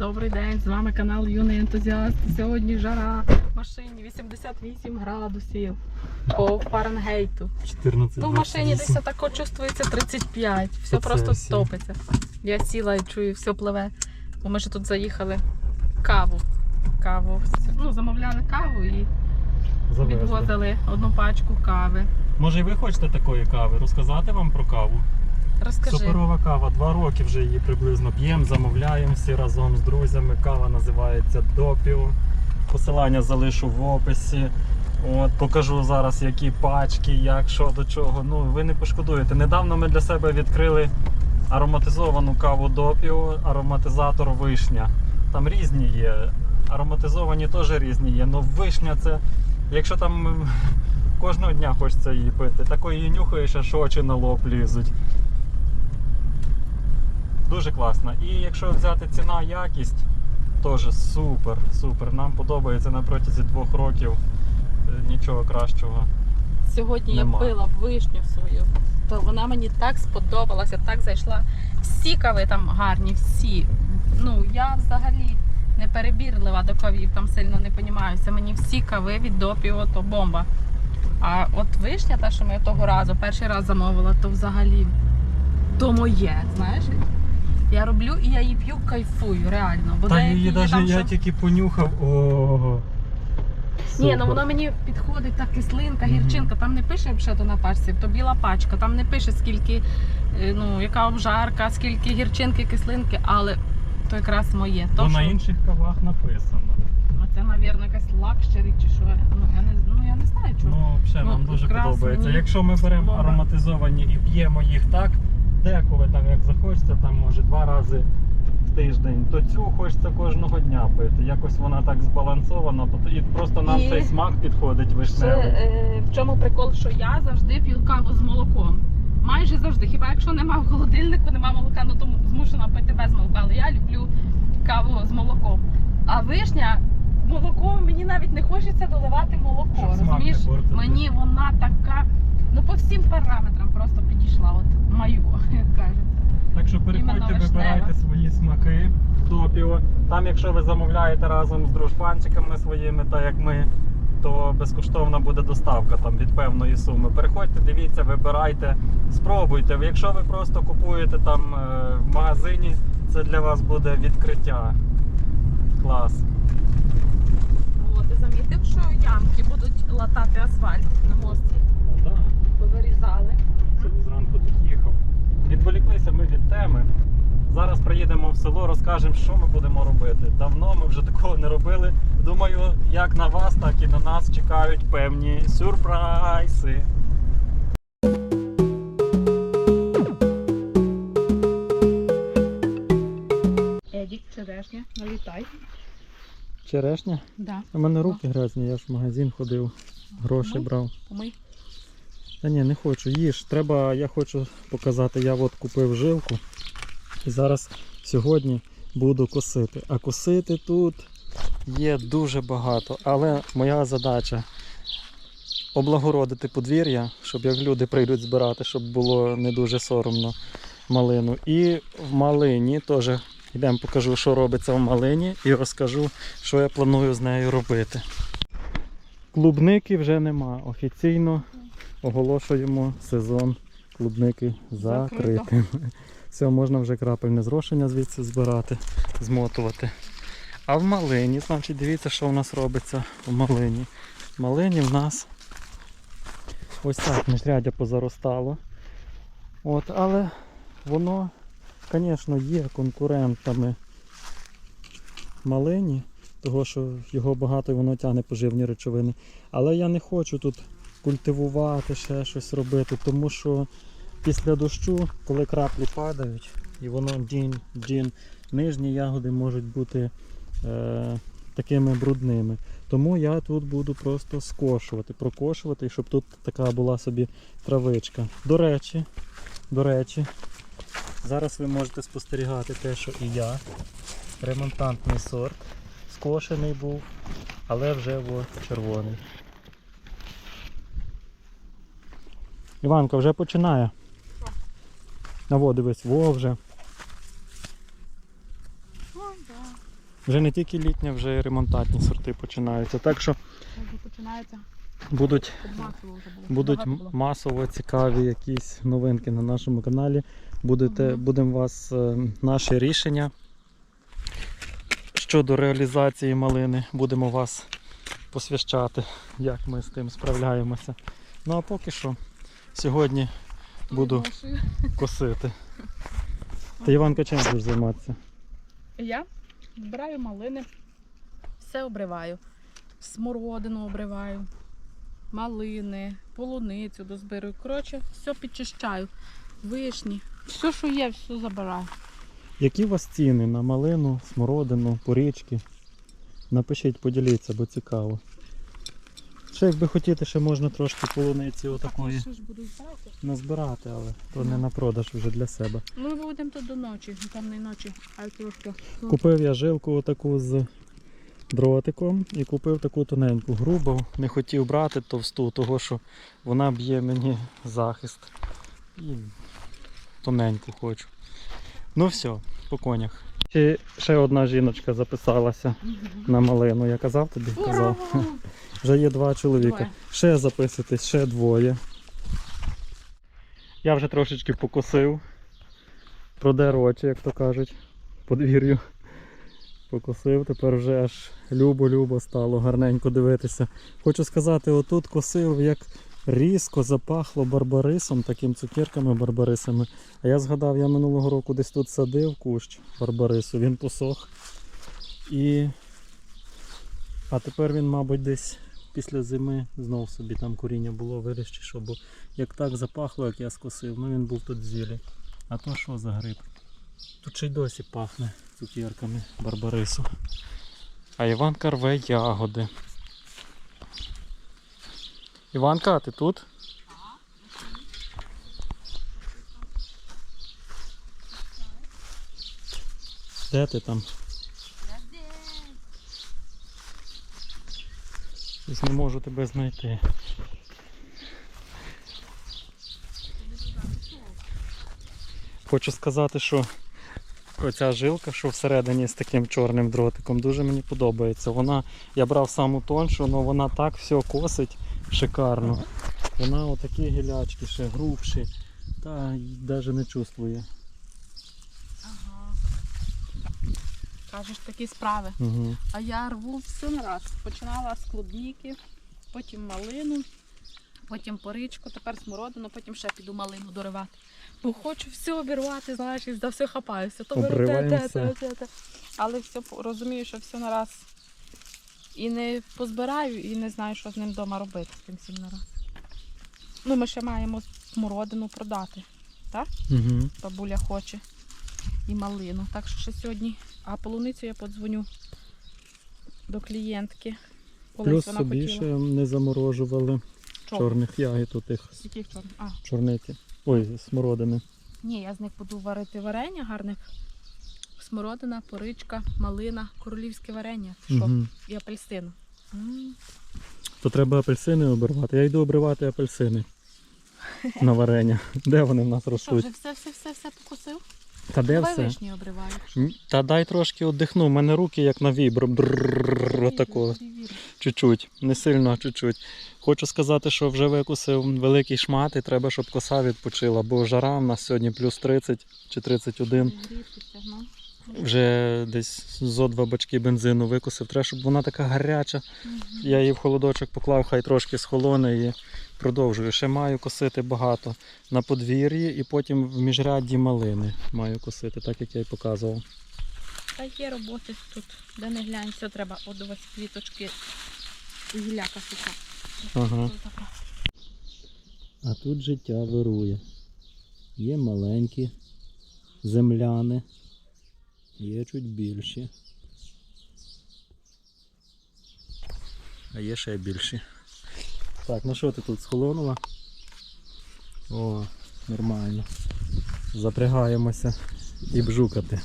Добрий день, з вами канал Юний Ентузіаст. Сьогодні жара в машині 88 градусів по Фаренгейту. 14 Ну, в машині десь тако чувствується 35. Все Оце просто всі. топиться. Я сіла і чую, все пливе. Бо ми ж тут заїхали каву. Каву. Ну, замовляли каву і Завезли. відвозили одну пачку кави. Може і ви хочете такої кави? Розказати вам про каву? Розкажи. Суперова кава. Два роки вже її приблизно п'ємо, замовляємо всі разом з друзями. Кава називається Допіо. Посилання залишу в описі. От, покажу зараз, які пачки, як, що до чого. Ну, ви не пошкодуєте. Недавно ми для себе відкрили ароматизовану каву Допіо, ароматизатор вишня. Там різні є. Ароматизовані теж різні є. Ну вишня це, якщо там кожного дня хочеться її пити, такої її нюхаєш, аж очі на лоб лізуть. Дуже класно. І якщо взяти ціна, якість, теж супер, супер. Нам подобається на протязі двох років е, нічого кращого. Сьогодні Нема. я пила вишню свою, то вона мені так сподобалася, так зайшла. Всі кави там гарні, всі. Ну, я взагалі не перебірлива до кавів, там сильно не понімаюся. Мені всі кави від допіо, то бомба. А от вишня, та, що ми того разу, перший раз замовила, то взагалі то моє, знаєш? Я роблю і я її п'ю, кайфую, реально. Бо Та її навіть там, я що- тільки понюхав. Ого. ні, ну воно мені підходить та кислинка, гірчинка. Там не пише ще то на пачці, то біла пачка. Там не пише скільки, е, ну яка обжарка, скільки гірчинки, кислинки, але то якраз моє. То То, на що, інших кавах написано. ну, це, мабуть, якась лакшері чи що. Ну я не ну я не знаю чому. Ну, взагалі, Ну, нам дуже подобається. Якщо ми беремо ароматизовані і п'ємо їх так, деколи там як захочеться, там може два рази в тиждень, то цю хочеться кожного дня пити. Якось вона так збалансована, і просто нам І цей смак підходить вишневий. е, в чому прикол, що я завжди п'ю каву з молоком. Майже завжди. Хіба якщо нема в холодильнику, нема молока, ну то змушена пити без молока. Але я люблю каву з молоком. А вишня, молоко мені навіть не хочеться доливати молоко. Щоб смак Розумієш? портити. Мені вона така, ну по всім параметрам просто підійшла. От мою, як кажуть. Так що переходьте, вибирайте свої смаки допіо. Там, якщо ви замовляєте разом з дружбанчиками своїми, так як ми, то безкоштовна буде доставка там від певної суми. Переходьте, дивіться, вибирайте, спробуйте. Якщо ви просто купуєте там е, в магазині, це для вас буде відкриття. Клас. О, ти замітив, що ямки будуть латати асфальт на мості. Так. Повирізали. Сьогодні зранку тут їхав. Відволіклися ми від теми. Зараз приїдемо в село, розкажемо, що ми будемо робити. Давно ми вже такого не робили. Думаю, як на вас, так і на нас чекають певні сюрпризи. Едік, черешня, налітай. Черешня? Да. У мене руки грязні, я ж в магазин ходив, гроші брав. Помий. Та ні, не хочу. Їж. Треба, я хочу показати, я от купив жилку. І зараз сьогодні буду косити. А косити тут є дуже багато. Але моя задача облагородити подвір'я, щоб як люди прийдуть збирати, щоб було не дуже соромно малину. І в малині теж йдемо покажу, що робиться в малині, і розкажу, що я планую з нею робити. Клубники вже нема. Офіційно оголошуємо сезон клубники закритим. Все, можна вже крапельне зрошення звідси збирати, змотувати. А в малині, значить, дивіться, що в нас робиться в малині. В малині в нас ось так міжрядя позаростало. От, але воно, звісно, є конкурентами малині, того що його багато і воно тягне поживні речовини. Але я не хочу тут культивувати, ще щось робити, тому що після дощу, коли краплі падають, і воно дін, дін, нижні ягоди можуть бути е, такими брудними. Тому я тут буду просто скошувати, прокошувати, щоб тут така була собі травичка. До речі, до речі, зараз ви можете спостерігати те, що і я. Ремонтантний сорт. Скошений був, але вже червоний. Іванка вже починає. А во, дивись, во вже. Да. Вже не тільки літня, вже і ремонтатні сорти починаються. Так що починається будуть, масово будуть масово цікаві якісь новинки на нашому каналі. Будете. Будемо вас е, наші рішення щодо реалізації малини. Будемо вас посвящати, як ми з тим справляємося. Ну а поки що сьогодні буду косити. Ти Іванка чим будеш займатися? Я збираю малини, все обриваю. Смородину обриваю, малини, полуницю дозбираю. Коротше, все підчищаю. Вишні. Все, що є, все забираю. Які у вас ціни на малину, смородину, порічки? Напишіть, поділіться, бо цікаво. Ще якби хотіти, ще можна трошки полуниці отакої Що ж буду збирати? назбирати, але то не на продаж вже для себе. Ну, ми будемо тут до ночі, там не ночі, а трошки. Купив я жилку отаку з дротиком і купив таку тоненьку, грубу. Не хотів брати товсту, того що вона б'є мені захист. І тоненьку хочу. Ну все, по конях. Ще, ще одна жіночка записалася на малину. Я казав тобі? Казав. Ура! Вже є два чоловіка. Двоє. Ще записуйтесь, ще двоє. Я вже трошечки покосив. Продер очі, як то кажуть, подвір'ю. Покосив, тепер вже аж любо-любо стало гарненько дивитися. Хочу сказати, отут косив, як різко запахло барбарисом, таким цукерками барбарисами. А я згадав, я минулого року десь тут садив кущ барбарису, він посох. І... А тепер він, мабуть, десь після зими знов собі там коріння було вирішив, щоб як так запахло, як я скосив, ну він був тут зілі. А то що за гриб? Тут ще й досі пахне цукерками барбарису. А Іванка рве ягоди. Іванка, а ти тут? Де ти там? Щось не можу тебе знайти. Хочу сказати, що оця жилка, що всередині з таким чорним дротиком, дуже мені подобається. Вона, я брав саму тоншу, але вона так все косить шикарно. Вона отакі гілячки ще грубші, та навіть не чувствує. Кажеш такі справи. Угу. А я рву все на раз. Починала з клубніки, потім малину, потім поричку, тепер смородину, потім ще піду малину доривати. Бо хочу все обірвати, знаєш, і за все хапаюся. То беру те, те, те, те, те. Але все розумію, що все на раз і не позбираю, і не знаю, що з ним вдома робити з тим всім на раз. Ну, ми ще маємо смородину продати. Угу. Бабуля хоче. І малину. Так що ще сьогодні. А полуницю я подзвоню до клієнтки. Колись Плюс вона собі хотіла. ще не заморожували Чого? чорних ягід у тих яких чорних? А, чорниці. Ой, смородини. ні, я з них буду варити варення гарних. Смородина, поричка, малина, королівське варення. Що? Угу. І апельсин. М, То треба апельсини обривати. Я йду обривати апельсини на варення. Де вони в нас Що, ростуть? вже все, все, все, все покусив? Та де Давай все? вишні обриваю. М, Та дай трошки віддихну. У мене руки як на вібр. Бррррррр, Отако. Чуть-чуть. Не сильно, а чуть-чуть. Хочу сказати, що вже викусив великий шмат і треба, щоб коса відпочила, бо жара в нас сьогодні плюс 30 чи 31. Грітися, ну. Вже десь зо два бачки бензину викусив. Треба, щоб вона така гаряча. Я її в холодочок поклав, хай трошки схолоне і продовжую. Ще маю косити багато на подвір'ї і потім в міжрядді малини маю косити, так як я й показував. Та є роботи тут, де не глянь, все треба. От у вас квіточки і гіляка суха. Ага. А тут життя вирує. Є маленькі земляни, є чуть більші. А є ще більші. Так, ну що ти тут схолонула? О, нормально. Запрягаємося і бжукати.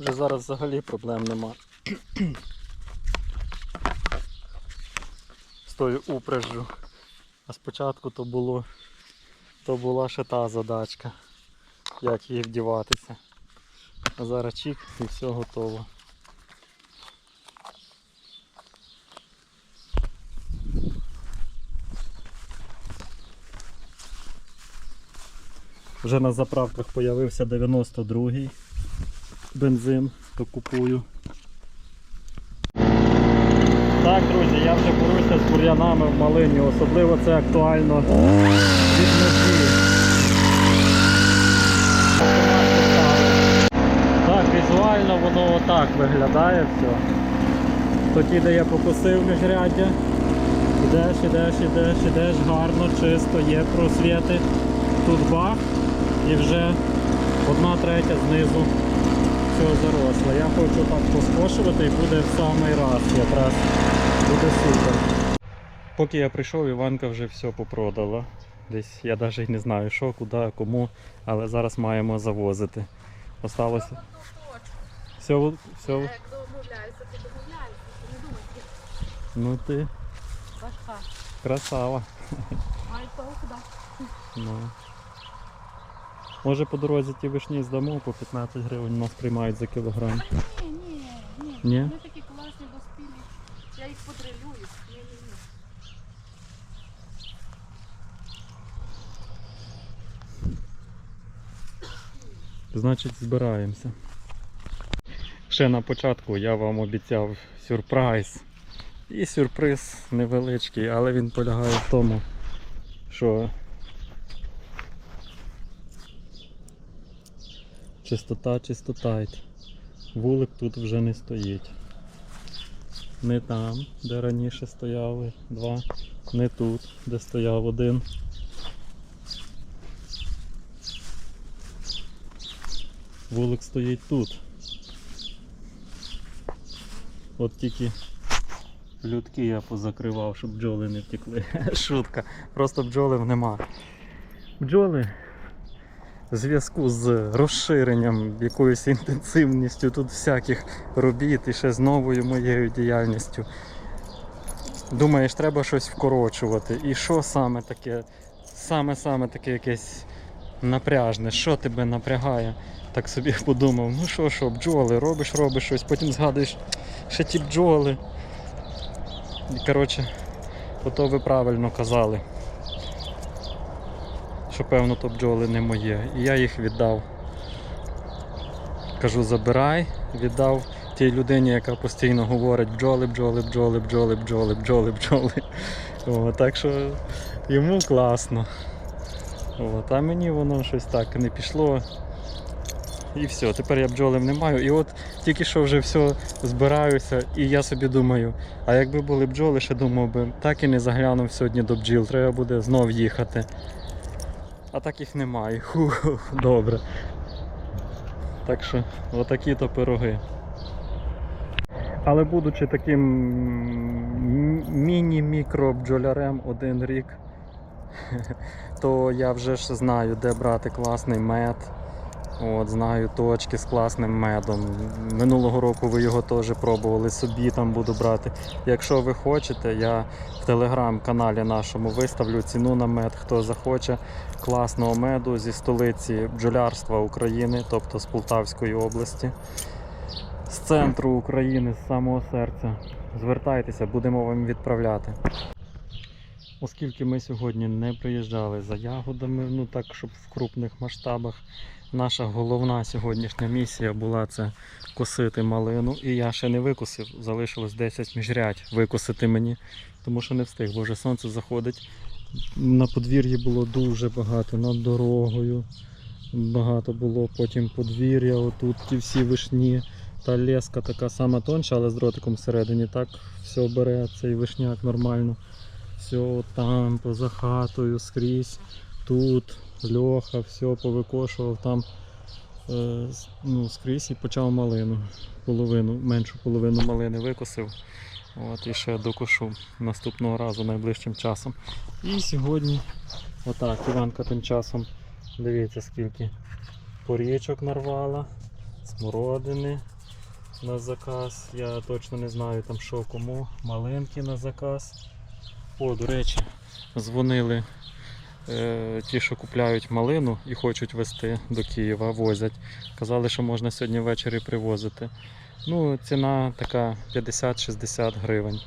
Вже зараз взагалі проблем нема. З тою упряжжю. А спочатку то було то була ще та задачка, як її вдіватися. А зараз чик і все готово. Вже на заправках з'явився 92-й бензин, то купую. Так, друзі, я вже борюся з бур'янами в малині, особливо це актуально від ночі. Так, візуально воно отак виглядає все. Тоді, де я покосив міжряддя, ідеш, ідеш, ідеш, ідеш, гарно, чисто, є просвіти. Тут бах і вже одна третя знизу все заросло. Я хочу так поскошувати і буде в самий раз якраз буде супер. Поки я прийшов, Іванка вже все попродала. Десь я навіть не знаю що, куди, кому, але зараз маємо завозити. Осталося. Все, все. Як домовляються, то домовляються. Ти не думай, ти Ну ти важка. красава. Й того куди? Ну. Може по дорозі ті вишні здамо по 15 гривень нас приймають за кілограм. Ні, ні, ні. Ні? Вони такі класні доспілі. Я їх подрилюю. Ні, ні, ні. Значить, збираємося. Ще на початку я вам обіцяв сюрприз. І сюрприз невеличкий, але він полягає в тому, що чистота чистота. Вулик тут вже не стоїть. Не там, де раніше стояли два, не тут, де стояв один. Вулик стоїть тут. От тільки людки я позакривав, щоб бджоли не втекли. Шутка. Просто бджолів нема. Бджоли в зв'язку з розширенням, якоюсь інтенсивністю тут всяких робіт і ще з новою моєю діяльністю. Думаєш, треба щось вкорочувати. І що саме таке? Саме-саме таке якесь напряжне, що тебе напрягає? Так собі подумав, ну що, що, бджоли, робиш, робиш щось, потім згадуєш, ще ті бджоли. Коротше, ото ви правильно казали. Що певно то бджоли не моє. І я їх віддав. Кажу, забирай, віддав тій людині, яка постійно говорить бджоли, бджоли, бджоли, бджоли, бджоли, бджоли, бджоли. О, так що йому класно. От, а мені воно щось так не пішло. І все, тепер я бджолів не маю. І от тільки що вже все збираюся, і я собі думаю, а якби були бджоли, ще думав би, так і не заглянув сьогодні до бджіл, треба буде знов їхати. А так їх немає. Ху, добре. Так що, отакі то пироги. Але будучи таким міні-мікро-бджолярем один рік, то я вже ж знаю, де брати класний мед. От, знаю точки з класним медом. Минулого року ви його теж пробували, собі там буду брати. Якщо ви хочете, я в телеграм-каналі нашому виставлю ціну на мед. Хто захоче класного меду зі столиці бджолярства України, тобто з Полтавської області, з центру України, з самого серця. Звертайтеся, будемо вам відправляти. Оскільки ми сьогодні не приїжджали за ягодами, ну так, щоб в крупних масштабах, наша головна сьогоднішня місія була це косити малину. І я ще не викосив, залишилось 10 міжрядь викосити мені, тому що не встиг, бо вже сонце заходить. На подвір'ї було дуже багато, над дорогою багато було, потім подвір'я, отут ті всі вишні. Та леска така сама тонша, але з дротиком всередині. Так все бере цей вишняк нормально. Все там, поза хатою, скрізь, тут, льоха, все повикошував там е, ну, скрізь і почав малину. Половину, меншу половину малини викосив. От, і ще докошу наступного разу найближчим часом. І сьогодні, отак, Іванка тим часом, дивіться скільки порічок нарвала, смородини на заказ. Я точно не знаю там що кому. Малинки на заказ. О, до речі, дзвонили ті, що купляють малину і хочуть везти до Києва, возять. Казали, що можна сьогодні ввечері привозити. Ну, ціна така 50-60 гривень.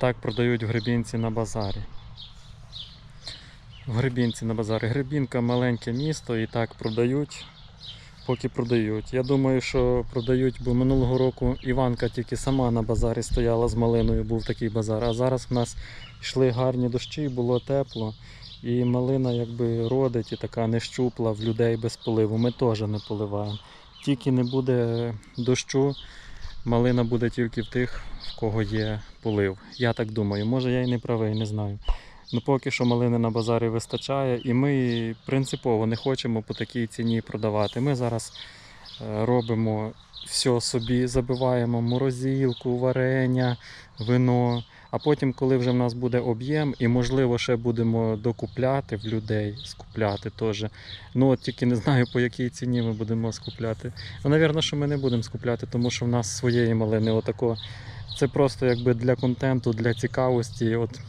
Так продають в Гребінці на базарі. В Гребінці на базарі. Гребінка маленьке місто і так продають, поки продають. Я думаю, що продають, бо минулого року Іванка тільки сама на базарі стояла з малиною, був такий базар. А зараз в нас йшли гарні дощі, було тепло. І малина якби родить і така не щупла в людей без поливу. Ми теж не поливаємо. Тільки не буде дощу, малина буде тільки в тих, в кого є полив. Я так думаю. Може я і не правий, не знаю. Ну поки що малини на базарі вистачає, і ми принципово не хочемо по такій ціні продавати. Ми зараз е, робимо все собі, забиваємо морозилку, варення, вино. А потім, коли вже в нас буде об'єм, і можливо ще будемо докупляти в людей, скупляти теж. Ну от тільки не знаю по якій ціні ми будемо скупляти. Ну, навірно, що ми не будемо скупляти, тому що в нас своєї малини отако. Це просто якби для контенту, для цікавості. От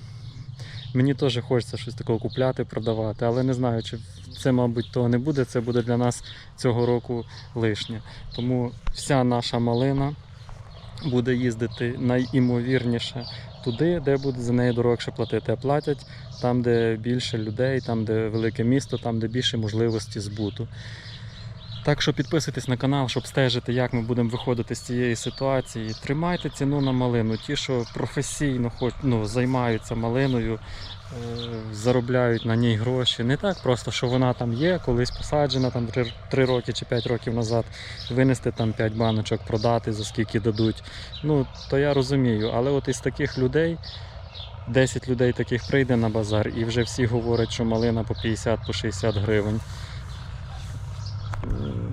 мені теж хочеться щось такого купляти, продавати, але не знаю, чи це, мабуть, того не буде. Це буде для нас цього року лишнє. Тому вся наша малина буде їздити найімовірніше туди, де буде за неї дорогше платити. А платять там, де більше людей, там, де велике місто, там, де більше можливості збуту. Так що підписуйтесь на канал, щоб стежити, як ми будемо виходити з цієї ситуації. Тримайте ціну на малину. Ті, що професійно хоч, ну, займаються малиною, е, заробляють на ній гроші. Не так просто, що вона там є, колись посаджена там 3, 3 роки чи 5 років назад, винести там 5 баночок, продати за скільки дадуть. Ну, то я розумію. Але от із таких людей. 10 людей таких прийде на базар і вже всі говорять, що малина по 50 по 60 гривень. Е,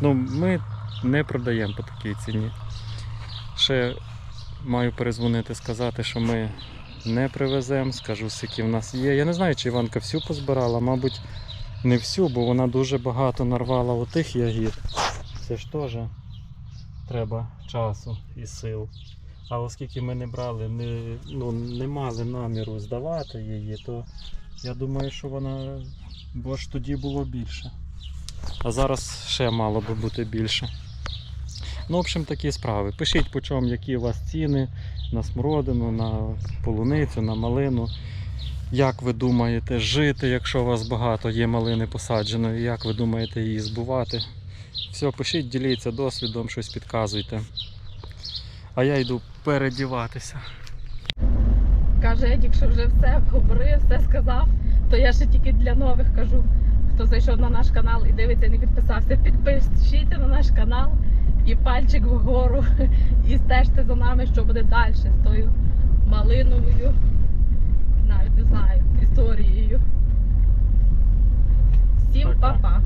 Ну, ми не продаємо по такій ціні. Ще маю перезвонити, сказати, що ми не привеземо, скажу, скільки в нас є. Я не знаю, чи Іванка всю позбирала, мабуть, не всю, бо вона дуже багато нарвала отих ягід. Це ж теж треба часу і сил. А оскільки ми не брали, не, ну, не мали наміру здавати її, то я думаю, що вона, бо ж тоді було більше. А зараз ще мало би бути більше. Ну, в общем, такі справи. Пишіть по чому, які у вас ціни на смородину, на полуницю, на малину. Як ви думаєте жити, якщо у вас багато є малини посадженої, як ви думаєте її збувати? Все, пишіть, діліться досвідом, щось підказуйте. А я йду передіватися. Каже, Едік, що вже все говорив, все сказав. То я ще тільки для нових кажу, хто зайшов на наш канал і дивиться, не підписався. Підпишіться на наш канал і пальчик вгору. І стежте за нами, що буде далі з тою малиновою, навіть не знаю, історією. Всім па-па!